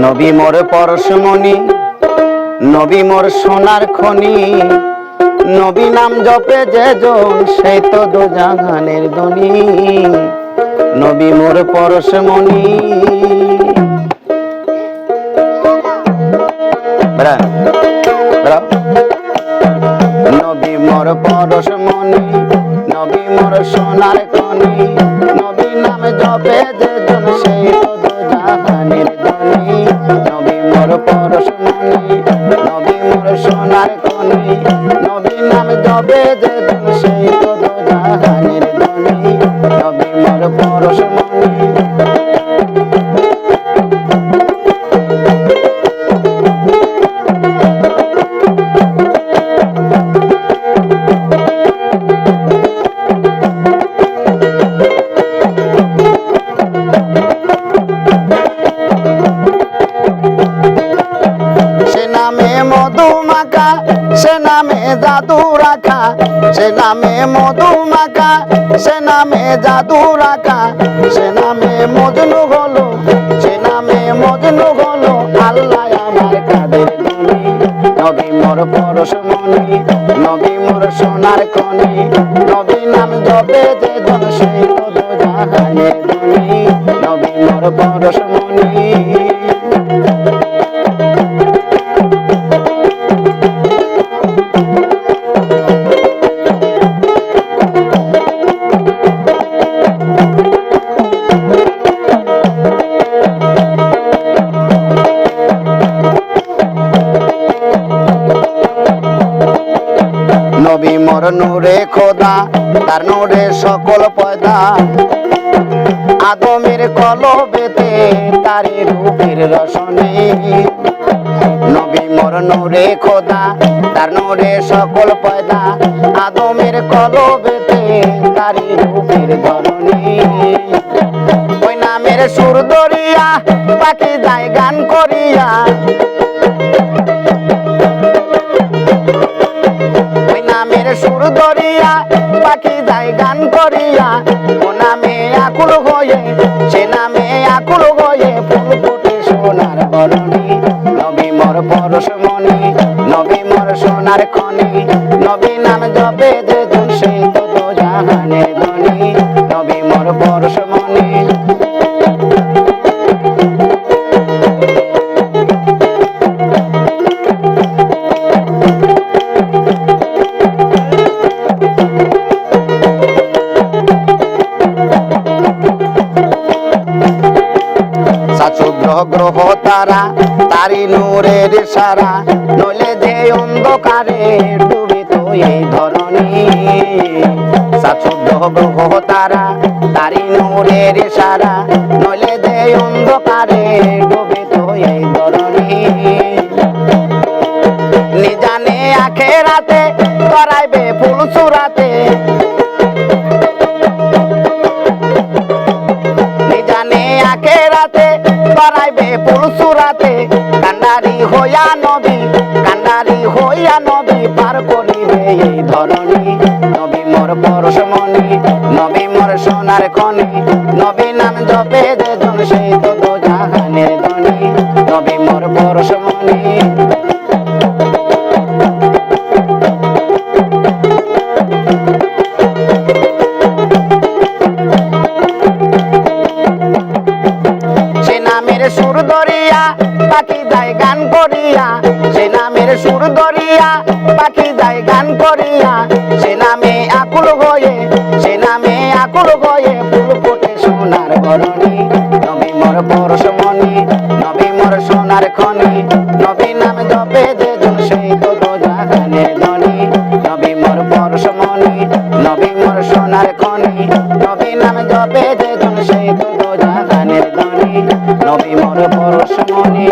নবী মোর পরশমণি, নবী মোর সোনার খনি। নবী নাম জপে যে জন, সেই তো দো জাহানের ধনী। নবী মোর পরশমণি। নবী মোর পরশমণি, নবী মোর সোনার খনি। নবী নাম জপে যে নবী মোর পরশমণি নবী মোর সোনার খনি নবী নাম জপে যে সেই তো জাদু রাখা, সে নামে মধু মাখা সে নামে জাদু রাখা, সে নামে মজনু হলো, সে নামে মজনু হলো, আল্লাহ আমার কাদের নবী মোর পরশমণি নবী মোর সোনার খনি, নবী নাম জপে যে জন সেই কদ জাহানের নবী মোর পরশমণি নবী মোর নূরে খোদা, তার নূরে সকল পয়দা। আদমের কলবেতে তারে রূপের রসনে নবী মোর নূরে খোদা, তার নূরে সকল পয়দা। আদমের কলবেতে তারে রূপের ধরনে ওই নামের সুর দরিয়া পাখি যায় গান করিয়া দরিয়া পাখি যায় গান করিয়া, ও নামে আকুল হয়ে, সে নামে আকুল হয়ে ফুল ফুটে সোনার নবী মোর নবী মর সোনার নবী নাম জপে যে গ্রহ তারা তারি নূরের সারা। নইলে যে অন্ধকারে ডুবিত এই ধরনী গ্রহ তারা তারি নূরের সারা। নইলে যে অন্ধকারে নিজানে আখে রাতে করাইবে ফুল চুরাতে কান্ডারি হইয়া নবী পার করিবে এই ধরনী নবী মোর পরশমণি নবী মোর সোনার খনি নবী নাম জপে যে জন সেই দরিয়া পাখি যায় গান করিয়া। সে নামের সুর দরিয়া পাখি যায় গান করিয়া। সে নামে আকুল হয়ে, সে নামে আকুল হয়ে ফুল ফুটে সোনার বরণী নবী মোর পরশমণি নবী মোর সোনার খনি। নবী নাম জপে যে জন সেই তো দো জাহানের ধনী নবী মোর পরশমণি নবী মোর সোনার খনি। নবী নাম জপে যে জন সেই তো মোর পরশমণি